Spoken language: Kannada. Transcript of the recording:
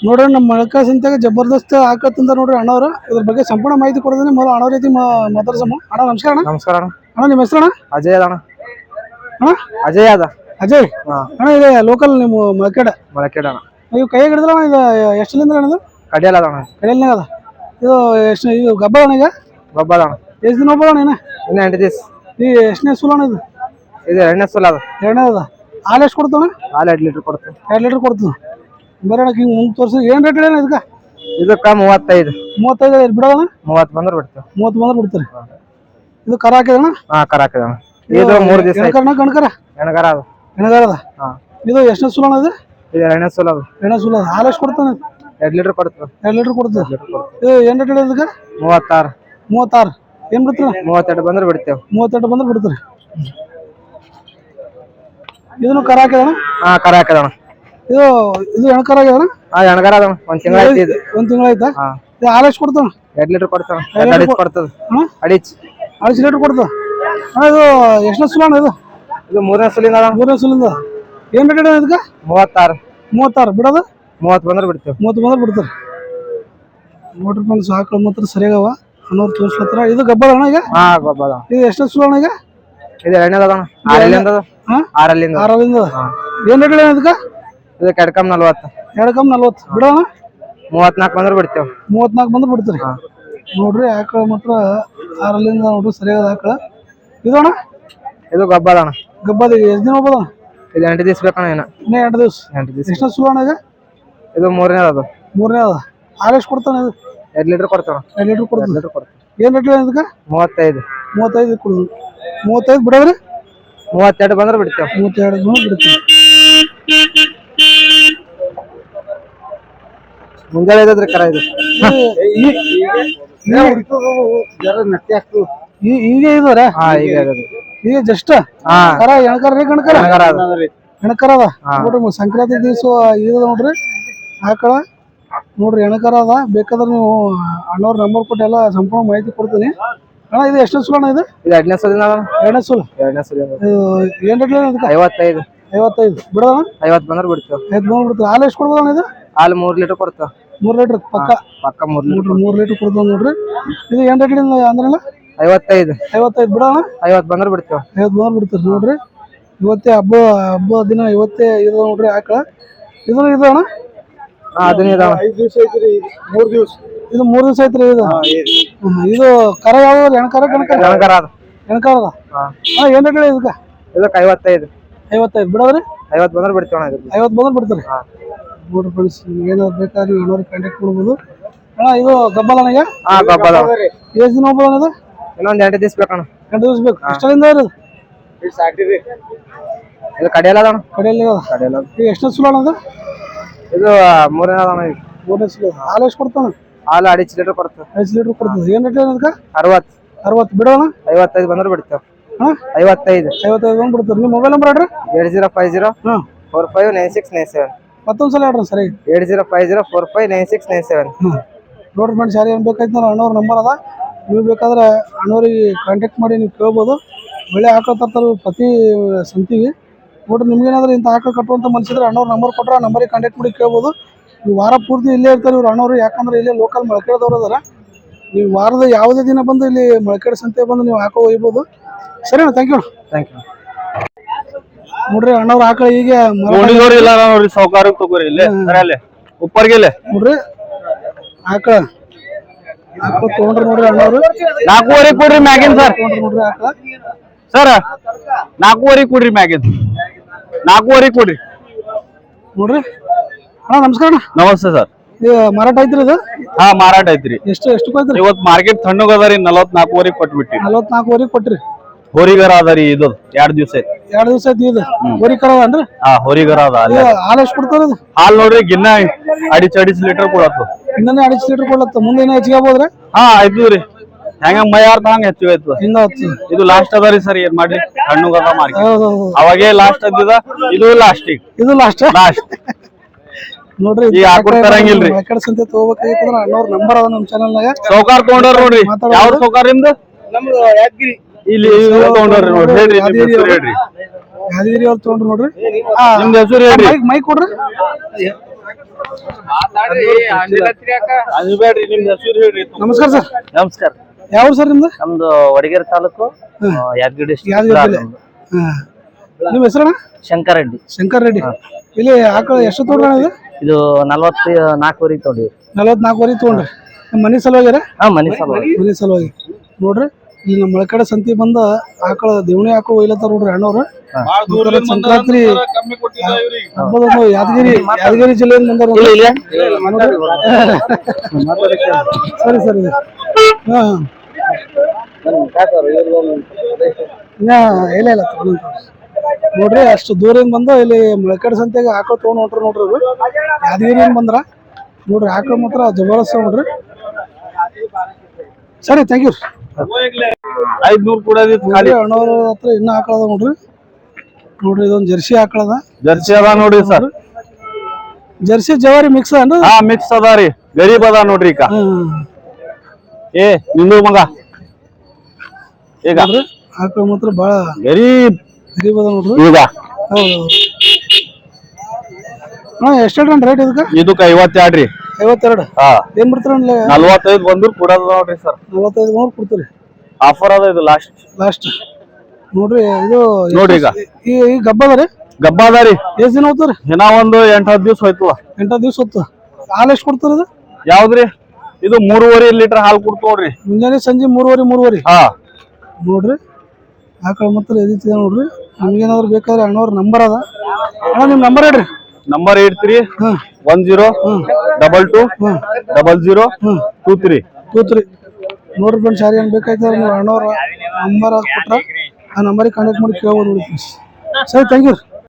ನೋಡ್ರಿ ನಮ್ಮ ಮೊಳಕ ಸಂತ್ಯಾಗ ಜಬರ್ದಸ್ತ್ ಆಕತ್ತಂದ ನೋಡ್ರಿ ಅಣ್ಣವ್ರ ಇದ್ರ ಬಗ್ಗೆ ಸಂಪೂರ್ಣ ಮಾಹಿತಿ ಕೊಡೋದನ್ನ ಮೊದಲು ಅಣ್ಣವ್ರ ರೀತಿ ಮಾತಾಡ್ಸಮ್ಮ. ಅಣ್ಣ ನಮಸ್ಕಾರ ಅಣ್ಣ. ನಮಸ್ಕಾರ ಅಣ್ಣ. ಅಣ್ಣ ನಿಮ್ಮ ಹೆಸರು ಅಣ್ಣ? ಅಜಯ್ ಅದ ಅಣ್ಣ? ಅಜಯ್ ಅದ. ಅಜಯ್? ಹಾ. ಅಣ್ಣ ಇದೆ ಲೋಕಲ್ ನಿಮ್ಮ ಮೊಳಕೆಡ. ಮೊಳಕೆಡ ಅಣ್ಣ. ನೀವು ಕೈ ಹಿಡಿದ್ರ ಅಣ್ಣ ಇದು ಎಷ್ಟಲಿಂದ ಅಣ್ಣ ಕಡಿಯಲ್ಲ ಅದ ಅಣ್ಣ ಕಡಿಯಲ್ನಾಗ ಅದ. ಇದು ಎಷ್ಟು ಇದು ಗಬ್ಬ ಅಣ್ಣ ಈಗ? ಗಬ್ಬ ಅದ ಅಣ್ಣ ಎಷ್ಟು ದಿನ ಒಬ್ಬ ಅಣ್ಣ ಇನ್ನ? ಇನ್ನು ಎಂಟು ದಿವಸ. ಈ ಎಷ್ಟನೇ ಸುಲ ಅಣ್ಣ ಇದು? ಇದು ಎರಡನೇ ಸುಲ ಅದ. ಎರಡನೇ ಅದ ಹಾಲು ಎಷ್ಟು ಕೊಡ್ತಾವ ಅಣ್ಣ ಹಾಲು ಎರಡು ಲೀಟ್ರ್ ಕೊಡ್ತೀನಿ. ಎರಡು ಲೀಟ್ರ್ ಕೊಡ್ತೀವಿ ಬರೀ ಅಣ್ಣ ಹಿಂಗೆ ಮುಂದೆ ತೋರಿಸಿ ಏನು ರೇಟ್ ಹೇಳಿ ಇದಕ್ಕೆ? ಇದಕ್ಕ ಮೂವತ್ತೈದು. ಮೂವತ್ತೈದು ಬಿಡೋಣ? ಮೂವತ್ತು ಬಂದ್ರೆ ಬಿಡ್ತೀವಿ. ಮೂವತ್ತು ಬಂದ್ರೆ ಬಿಡ್ತೀರಿ. ಇದು ಕರ ಹಾಕಿದಣ ಹಾ ಕರ ಹಾಕಿದಣ ಇದು ಮೂರು ದಿವಸ ಕರ್ಣ ಕಣಕರ ಎಣ್ಣಗಾರ ಅದು. ಎಣಗಾರದ ಹಾ. ಇದು ಎಷ್ಟನೇ ಸುಲಣ ಇದು? ಇದು ಎಣ್ಣೆ ಸುಲ ಅದು. ಎಣ್ಣೆ ಸುಲ ಹಾಲು ಎಷ್ಟು ಕೊಡ್ತಾನೆ? ಎರಡು ಲೀಟ್ರ್ ಕೊಡ್ತದೆ ಎರಡು ಲೀಟ್ರ್ ಕೊಡ್ತದೆ ಇದು ಏನು ರೇಟ್ ಹೇಳಿ ಇದಕ್ಕೆ? ಮೂವತ್ತಾರು. ಮೂವತ್ತಾರು. ಏನು ಬಿಡ್ತೀರ? ಮೂವತ್ತೆರಡು ಬಂದ್ರೆ ಬಿಡ್ತೇವೆ. ಮೂವತ್ತೆರಡು ಬಂದ್ರೆ ಬಿಡ್ತೀರಿ. ಇದನ್ನು ಕರ ಹಾಕಿದಣ ಹಾ ಕರ ಹಾಕಿದ ಅಣ್ಣ ಇದು ಇದು ಎಣಕರ ಆಗ್ಯದಣ್ಣ ಹಾ ಎಣ್ಣಗಾರ ಅದ ಒಂದ್ ತಿಂಗಳ ಆಯ್ತು ಇದು. ಒಂದು ತಿಂಗಳಾಯ್ತಾ ಹಾ. ಇದು ಹಾಲು ಎಷ್ಟು ಕೊಡ್ತಾನ? ಎರಡು ಲೀಟ್ರ್ ಕೊಡ್ತಾವ ಎರಡು ಅಡಿಚ್ ಕೊಡ್ತದ. ಅಡಿಚ್. ಅಳಿಸಿ ಲೀಟರ್ ಕೊಡ್ತಾವ ಇದು ಎಷ್ಟನೇ ಸುಲಣ ಇದು? ಇದು ಮೂರನೇ ಸುಲಿಂದ ಅದ ಮೂರನೇ ಸುಲಿಂದ. ಏನ್ ರೇಟ್ ಹೇಳಿ ಇದಕ್ಕೆ? ಮೂವತ್ತಾರು. ಮೂವತ್ತಾರು. ಬಿಡೋದು? ಮೂವತ್ತು ಬಂದ್ರೆ ಬಿಡ್ತೇವೆ. ಮೂವತ್ತು ಬಂದ್ರೆ ಬಿಡ್ತಾರೆ. ನೋಡ್ರಿ ಫ್ರೆಂಡ್ಸ್ ಆಕಳ ಮಾತ್ರ ಸರಿಯಾಗವ. ಅನ್ನೋರು ತೋರಿಸ್ಲತ್ತಾರ ಇದು ಗಬ್ಬದ ಅಣ್ಣ ಈಗ? ಹಾ ಗೊಬ್ಬ ಅದ ಇದು ಎಷ್ಟನೇ ಸುಲ ಅಣ್ಣ ಈಗ? ಇದು ಎರಡನೇದ ಅದ ಅಣ್ಣ ಆರಲ್ಲಿಂದ ಅದ ಹಾ? ಆರಲ್ಲಿಂದ ಏನು ರೇಟ್ ಹೇಳಿ ಇದಕ್ಕೆ? ಇದು ಕೆಡ್ಕಮ್ ನಲ್ವತ್ತು. ಎರಡು ಕಮ್ ನಲ್ವತ್ತು. ಬಿಡೋಣ? ಮೂವತ್ನಾಲ್ಕು ಬಂದ್ರೆ ಬಿಡ್ತೇವೆ. ಮೂವತ್ನಾಲ್ಕು ಬಂದ್ರೆ ಬಿಡ್ತೀರಿ? ನೋಡ್ರಿ ಆಕಳ ಮಾತ್ರ ಆರಲ್ಲಿಂದ ನೋಡ್ರಿ ಸರಿಯಾದ ಆಕಳ. ಇದು ಅಣ್ಣ ಇದು ಗೊಬ್ಬ ಅದ ಅಣ್ಣ ಗಬ್ಬದ ಎಷ್ಟು ದಿನ ಹೋಗ್ಬೋದ ಇದು ಎಂಟು ದಿವಸ ಬೇಕಣ್ಣ ಏನು ಇನ್ನೇ ಎರಡು ದಿವಸ. ಎಂಟು ದಿವಸ. ಎಷ್ಟು ಸುಲ ಅಣ್ಣ ಈಗ ಇದು ಮೂರನೇ ಅದು. ಮೂರನೇ ಅದ. ಹಾಲು ಎಷ್ಟು ಕೊಡ್ತಾನೆ ಇದು? ಎರಡು ಲೀಟ್ರ್ ಕೊಡ್ತೇವೆ ಎರಡು ಲೀಟ್ರ್ ಕೊಡ್ತಾನೆ. ಲೀಟ್ರ್ ಕೊಡ್ತೇವೆ. ಏನು ರೇಟ್ ಹೇಳಿ ಇದಕ್ಕೆ? ಮೂವತ್ತೈದು. ಮೂವತ್ತೈದು ಕೊಡೋದು. ಮೂವತ್ತೈದು ಬಿಡೋದ್ರಿ? ಮೂವತ್ತೆರಡು ಬಂದ್ರೆ ಬಿಡ್ತೇವೆ. ಮೂವತ್ತೆರಡು ದಿನ ಬಿಡ್ತೀವಿ. ಮುಂಜಾನೆ ಇದ್ರೆ ಕರ ಇದು. ಈಗ ಇದ್ರೆ? ಹಾ ಈಗ. ಈಗ ಜಸ್ಟ್ ಕರ ಎಣಕರ ರೀ ಕಣಕರ ಅದು. ಎಣಕರ ಅದ? ನೋಡ್ರಿ ಸಂಕ್ರಾಂತಿ ದಿವಸ ಇದ ನೋಡ್ರಿ. ಆಕಳ ನೋಡ್ರಿ ಎಣಕರ ಅದ. ಬೇಕಾದ್ರೆ ನೀವು ಅಣ್ಣವ್ರ ನಂಬರ್ ಕೊಟ್ಟು ಎಲ್ಲ ಸಂಪೂರ್ಣ ಮಾಹಿತಿ ಕೊಡ್ತೀನಿ. ಅಣ್ಣ ಇದು ಎಷ್ಟು ಸುಲ ಅಣ್ಣ ಇದು? ಇದು ಎರಡನೇ ಸಲ ಎರಡನೇ ಸುಲ. ಎರಡನೇ ಇದು ಏನ್ ರೇಟ್ ಅದಕ್ಕೆ ಐವತ್ತೈದು. ಐವತ್ತೈದು. ಬಿಡೋಣ ಐವತ್ತು ಬಂದ್ರೆ ಬಿಡ್ತೇವೆ. ಐದು ಬಂದ್ರೆ ಬಿಡ್ತೀವಿ. ಹಾಲು ಎಷ್ಟು ಕೊಡ್ಬೋದಣ್ಣ ಇದು? ಹಾಲು ಮೂರು ಲೀಟರ್ ಕೊಡ್ತೇವೆ. ಮೂರು ಲೀಟರ್ ಪಕ್ಕ. ಪಕ್ಕ ಮೂರ್ ಲೀಟರ್ ಮೂರ್ ಲೀಟರ್ ಕೊಡ್ತಾವ ನೋಡ್ರಿ. ಇದು ಏನ್ ರೇಟ್ ಅಂದ್ರಲ್ಲ? ಐವತ್ತೈದು. ಐವತ್ತೈದು ಬಿಡೋಣ? ಐವತ್ ಬಂದ್ರ ಬಿಡ್ತೇವೆ. ಐವತ್ ಬಂದ್ರ ಬಿಡ್ತೀರಿ ನೋಡ್ರಿ. ಇವತ್ತೇ ಹಬ್ಬ ಹಬ್ಬ ದಿನ ಇವತ್ತೇ ಇದು ನೋಡ್ರಿ ಆಕಳ. ಇದು ಇದು ಅಣ್ಣ? ಅದನ್ನ ಇದಾವ ಐದು ದಿವಸ ಐತ್ರಿ ಮೂರು ದಿವಸ. ಇದು ಮೂರು ದಿವಸ ಐತ್ರಿ ಇದು? ಇದು ಕರ ಯಾವ ಎಣಕರ ಕಣಕರ ಎಣ್ಣಗಾರ ಅದು. ಎಣಕರ ಅದ ಹಾ ಏನ್ ರೇಟ್ ಇದಕ್ಕ? ಇದಕ್ಕೆ ಐವತ್ತೈದು. ಐವತ್ತೈದು ಬಿಡೋದ್ರಿ? ಐವತ್ ಬಂದ್ರೆ ಬಿಡ್ತೇವೆ ಐವತ್ತು ಬಂದ್ರೆ ಬಿಡ್ತೀರಿ? ಹಾ ಬಳಸಿ ಫ್ರೆಂಡ್ಸ್ ಏನಾದ್ರು ಬೇಕಾದ್ರೆ ನೀವು ಅಣ್ಣವ್ರಿಗೆ ಕಾಂಟ್ಯಾಕ್ಟ್ ಮಾಡ್ಬೋದು. ಅಣ್ಣ ಇದು ಗಬ್ಬಲ ನನಗೆ ಹಾ ಎಷ್ಟು ದಿನ ಹೋಗ್ಬೋದು ಅನ್ನೋದು ಇನ್ನೊಂದ್ ಎಂಟು ದಿವಸ ಬೇಕಣ್ಣ. ಎಂಟು ದಿವಸ ಬೇಕು. ಅಷ್ಟರಿಂದ ಇರೋದು ಇದು ಕಡೆಯಲ್ಲ ಅಣ್ಣ. ಕಡೆಯಲ್ಲಿ ಕಡಿಯಲ್ಲ ಈಗ ಎಷ್ಟನೇ ಸುಲ ಅಣ್ಣ ಅದು ಇದು ಮೂರನೇ ಅಣ್ಣ ಇದು. ಮೂರನೇ ಸುಲ ಹಾಲು ಎಷ್ಟು ಕೊಡ್ತಾನೆ ಹಾಲು ಅಡಿಚ್ ಲೀಟರ್ ಕೊಡ್ತೇವೆ. ಐದು ಲೀಟ್ರ್ ಕೊಡ್ತದೆ ಏನು ರೇಟ್ ಅದಕ್ಕೆ ಅರವತ್ತು. ಅರವತ್ತು. ಬಿಡೋಣ. ಐವತ್ತೈದು ಬಂದ್ರೆ ಬಿಡ್ತೇವೆ. ಹಾಂ? ಐವತ್ತೈದು. ಐವತ್ತೈದು ಬಂದು ಬಿಡ್ತಾರೆ ನಿಮ್ಮ ಮೊಬೈಲ್ ನಂಬರ್ ಹೇಳ್ರಿ. ಏಟ್ ಜೀರೋ ಫೈವ್ ಜೀರೋ ಹಾಂ. Four five nine six nine seven. ಮತ್ತೊಂದು ಸಲ ಹೇಳ್ರಿ ಸರಿ. Eight zero five zero four five nine six nine seven. ಹ್ಞೂ ನೋಡ್ರಿ ಫ್ರೆಂಡ್ಸ್ ಯಾರು ಏನು ಬೇಕಾಯ್ತು ನಾನು ಅಣ್ಣವ್ರ ನಂಬರ್ ಅದ. ನೀವು ಬೇಕಾದ್ರೆ ಅಣ್ಣವ್ರಿಗೆ ಕಾಂಟ್ಯಾಕ್ಟ್ ಮಾಡಿ ನೀವು ಕೇಳ್ಬೋದು. ಒಳ್ಳೆ ಹಾಕೋ ತರ್ತಾರೆ ಪ್ರತಿ ಸಂತಿಗೆ. ನೋಡ್ರಿ ನಿಮ್ಗೇನಾದ್ರೂ ಇಂಥ ಹಾಕೋ ಕಟ್ಟುವಂಥ ಮನ್ಸಿದ್ರೆ ಅಣ್ಣವ್ರ ನಂಬರ್ ಕೊಟ್ಟರೆ ಆ ನಂಬರಿಗೆ ಕಾಂಟ್ಯಾಕ್ಟ್ ಮಾಡಿ ಕೇಳ್ಬೋದು. ನೀವು ವಾರ ಪೂರ್ತಿ ಇಲ್ಲೇ ಇರ್ತಾರೆ ಇವ್ರು ಅಣ್ಣವ್ರು ಯಾಕಂದ್ರೆ ಇಲ್ಲೇ ಲೋಕಲ್ ಮೊಳಕೆಡ್ದವ್ರು ಅದಾರ. ನೀವು ವಾರದ ಯಾವುದೇ ದಿನ ಬಂದು ಇಲ್ಲಿ ಮೊಳಕೆಡ್ ಸಂತೆ ಬಂದು ನೀವು ಹಾಕೋ ಒಯ್ಬೋದು. ಸರಿ ಥ್ಯಾಂಕ್ ಯು ಥ್ಯಾಂಕ್ ಯು ನೋಡ್ರಿ ಅಣ್ಣವ್ರ ಆಕಳ ಈಗ ಮಾರಾಟ ಇಲ್ಲ ನೋಡ್ರಿ ಸಾವುಕಾರ ತಗೋರಿ ಇಲ್ಲೇ ಸರಲ್ಲಿ ಉಪ್ಪರ್ಗೆ ಇಲ್ಲೇ. ನೋಡ್ರಿ ಆಕಳ. ಆಕಳ ತೊಗೊಂಡ್ರಿ ನೋಡ್ರಿ ಅಣ್ಣವ್ರು. ನಾಲ್ಕೂವರೆ ಕೊಡ್ರಿ ಮ್ಯಾಗಿನ್ ಸರ್. ನೋಡ್ರಿ ಆಕಳ. ಸರ್ ನಾಲ್ಕೂವರೆ ಕೊಡ್ರಿ ಮ್ಯಾಗಿನ್. ನಾಲ್ಕೂವರೆ ಕೊಡ್ರಿ ನೋಡ್ರಿ. ಅಣ್ಣ ನಮಸ್ಕಾರ ಅಣ್ಣ. ನಮಸ್ತೆ ಸರ್. ಮಾರಾಟ ಐತ್ರಿ ಇದು? ಹಾ ಮಾರಾಟ ಐತ್ರಿ. ಎಷ್ಟು ಎಷ್ಟು ಐತ್ರಿ ಇವತ್ತು ಮಾರ್ಕೆಟ್ ತಣ್ಣಗದ ರೀ ನಲವತ್ ನಾಲ್ಕೂವರೆ ಕೊಟ್ಬಿಟ್ಟಿ ನಾಲ್ಕೂವರೆ ಕೊಟ್ರಿ. ಹೋರಿಗರ ಅದ ರೀ ಇದು ಎರಡ್ ದಿವ್ಸ. ಐತಿ ಎರಡು ದಿವಸ ಐತಿ ಇದು? ಹೋರಿ ಕರ ಅನ್ರಿ ಹಾ ಹೋರಿಗರ ಅದ ಅಲ್ಲೇ. ಹಾಲು ಎಷ್ಟು ಕೊಡ್ತಾರ ಇದು ಹಾಲ್ ನೋಡ್ರಿ ಗಿನ್ನ ಅಡಿಚ್ ಅಡಿಚ್ ಲೀಟರ್ ಕೊಡತ್ತು. ಇನ್ನೇ ಅಡಿಸ್ ಲೀಟರ್ ಕೊಡ್ಲತ್ತ ಮುಂದೆ ಏನೋ ಹೆಚ್ಚಿಗೆ ಆಗ್ಬೋದ್ರಿ? ಹಾ ಆಯ್ತು ರೀ. ಹೆಂಗ ಮೈಯಾರ್ದ ಹಂಗ ಹೆಚ್ಚಿಗೆ ಆಯ್ತು. ಹಿಂಗ ಇದು ಲಾಸ್ಟ್ ಅದ ರೀ ಸರ್ ಏನ್ ಮಾಡ್ಲಿ? ಅದ ಹೌದು ಅವಾಗೇ ಲಾಸ್ಟ್ ಅದ್ದಿದ ಇದು. ಲಾಸ್ಟ್ ಈಗ. ಇದು ಲಾಸ್ಟ್ ಲಾಸ್ಟ್ ನೋಡ್ರಿ ಈ ಆಕಳ ತರಂಗಿಲ್ರಿ. ಕಡೆ ಸಂತೆ ತಗೋಬೇಕಾಗಿತ್ತಂದ್ರ ಅಣ್ಣವ್ರ ನಂಬರ್ ಅದ ನಮ್ಮ ಚಾನಲ್ನಾಗ ಸೌಕಾರ್ ತಗೊಂಡಾರ ನೋಡ್ರಿ. ಯಾವ ಸೌಕಾರ್ ನಿಮ್ದು? ಇಲ್ಲಿ ತಗೊಂಡ್ರಿ ನೋಡ್ರಿ? ಹೇಳ್ರಿ ನಿಮ್ ಹೆಸರು ಹೇಳ್ರಿ. ಯಾದಗಿರಿ ಅವ್ರು ತಗೊಂಡ್ರು ನೋಡ್ರಿ? ನಿಮ್ದು ಹೆಸರು ಹೇಳ್ರಿ. ಮೈಕ್ ಮೈಕ್ ಕೊಡ್ರಿ. ಅದು ಬೇಡ್ರಿ ನಿಮ್ದು ಹೆಸರು ಹೇಳ್ರಿ. ನಮಸ್ಕಾರ ಸರ್. ನಮಸ್ಕಾರ. ಯಾವ ಸರ್ ನಿಮ್ದು? ನಮ್ದು ವಡಗೇರಿ ತಾಲೂಕು ಯಾದಗಿರಿ ಯಾದಗಿರಿ ನಿಮ್ಮ ಹೆಸರಣ್ಣ ಶಂಕರ್ ರೆಡ್ಡಿ. ಶಂಕರ್ ರೆಡ್ಡಿ. ಇಲ್ಲಿ ಆಕಳ ಎಷ್ಟು ತೊಗೊಂಡ್ರಣ ಇದು? ಇದು ನಲ್ವತ್ತು ನಾಲ್ಕುವರೆಗೆ ನಲ್ವತ್ ನಲವತ್ನಾಲ್ಕುವರೆ ತೊಗೊಂಡ್ರಿ. ನಿಮ್ಮ ಮನೆ ಸಲುವಾಗಿರ ಹಾ ಮನೆ ಸಲುವಾಗಿ. ಮನೆ ಸಲುವಾಗಿ. ನೋಡ್ರಿ. ಇಲ್ಲಿ ನಮ್ಮ ಮಳಕಡೆ ಸಂತಿ ಬಂದ ಆಕಳ ದೇವಣಿ ಹಾಕೋ ಒಯ್ಲತ್ತಾರ ನೋಡ್ರಿ ಅಣ್ಣವ್ರು. ಸಂಕ್ರಾಂತಿ ಯಾದಗಿರಿ ಯಾದಗಿರಿ ಜಿಲ್ಲೆಯಿಂದ ಬಂದಾರ ನೋಡ್ರಿ. ಸರಿ ಸರಿ. ಹಾ ಇಲ್ಲ ಇಲ್ಲ. ನೋಡ್ರಿ ಅಷ್ಟು ದೂರದಿಂದ ಬಂದ ಇಲ್ಲಿ ಮೊಳಕಡೆ ಸಂತೆಗೆ ಆಕಳ ತೊಗೊಂಡು ನೋಡ್ರಿ ನೋಡ್ರಿ ಅವ್ರು. ಯಾದಗಿರಿಯಿಂದ ಬಂದ್ರ? ನೋಡ್ರಿ ಆಕಳ ಮಾತ್ರ ಜಬರ್ದಸ್ತ್ ನೋಡ್ರಿ. ಸರಿ ಥ್ಯಾಂಕ್ ಯು ಐದ್ನೂರ್ ಕೊಡೋದಿತ್ತು ಖಾಲಿ. ಅಣ್ಣವ್ರ ಹತ್ರ ಇನ್ನ ಹಾಕಳದ ಅದ ನೋಡ್ರಿ. ನೋಡ್ರಿ ಇದೊಂದು ಜರ್ಸಿ ಹಾಕಳದ ಅದ ಜರ್ಸಿ ಅದ ನೋಡ್ರಿ ಸರ್. ಜರ್ಸಿ ಜವಾರಿ ಮಿಕ್ಸ್ ಅದ ಹಾ ಮಿಕ್ಸ್ ಅದ ರೀ. ಗರೀಬ್ ಅದ ನೋಡ್ರಿ ಈಗ. ಏ ನಿಂದು ಮಗ? ಈಗ? ಆಕಳ ಮಾತ್ರ ಭಾಳ ಗರೀಬ್. ಗರೀಬ್ ಅದ ನೋಡ್ರಿ. ಈಗ? ಹೌದು. ಹಾ ಎಷ್ಟು ರೇಟ್ ಇದಕ್ಕೆ? ಇದಕ್ಕ ಐವತ್ತೆರಡು ರೀ. ಐವತ್ತೆರಡು? ಹಾ. ಏನ್ ನಲ್ವತ್ತೈದು ಬಂದ್ರು ಕೊಡೋದು ನೋಡ್ರಿ ಸರ್. ನಲ್ವತ್ತೈದು ಮೂರು ಕೊಡ್ತೀರಿ. ಆಫರ್ ಅದ ಇದು ಲಾಸ್ಟ್ ಲಾಸ್ಟ್ ನೋಡ್ರಿ ಇದು ನೋಡ್ರಿ ಈಗ. ಈ ಈ ಗಬ್ಬ ಅದ ರೀ? ಗಬ್ಬ ಅದ ರೀ. ಎಷ್ಟು ದಿನ ಹೋಗ್ತಾರ ಇನ್ನ ಒಂದು ಎಂಟ್ ಹತ್ತು ದಿವ್ಸ ಹೋಯ್ತವ ಎಂಟು ದಿವ್ಸ ಹೊತ್ತು ಹಾಲು ಎಷ್ಟು ಕೊಡ್ತಾರ ಇದು? ಯಾವ್ದ್ರಿ? ಇದು ಮೂರುವರೆ ಲೀಟರ್ ಹಾಲು ಕೊಡ್ತು ನೋಡ್ರಿ. ಮುಂಜಾನೆ ಸಂಜೆ ಮೂರುವರೆ ಮೂರುವರೆ. ಹಾ. ನೋಡ್ರಿ ಆಕಳ ಮಾತ್ರ ಎದಿತಿದೆ ನೋಡ್ರಿ. ನಮ್ಗೇನಾದ್ರು ಬೇಕಾದ್ರೆ ಅಣ್ಣವ್ರ ನಂಬರ್ ಅದ. ಅಣ್ಣ ನಿಮ್ಮ ನಂಬರ್ ಹೇಳ್ರಿ. Number eight three one zero double two double zero two three ಕೂತ್ರಿ ನೋಡ್ರಿ ಫ್ರೆಂಡ್ಸ್ ಸಾರಿ ಏನು ಬೇಕಾಯ್ತು ನೀವು ಅಣ್ಣವ್ರ ನಂಬರ್ ಹಾಕ್ಬಿಟ್ರೆ ಆ ನಂಬರಿಗೆ ಕಾಂಟ್ಯಾಕ್ಟ್ ಮಾಡಿ ಕೇಳ್ಬೋದು ನೋಡಿ ಫ್ರೆಂಡ್ಸ್ ಸರಿ ಥ್ಯಾಂಕ್ ಯು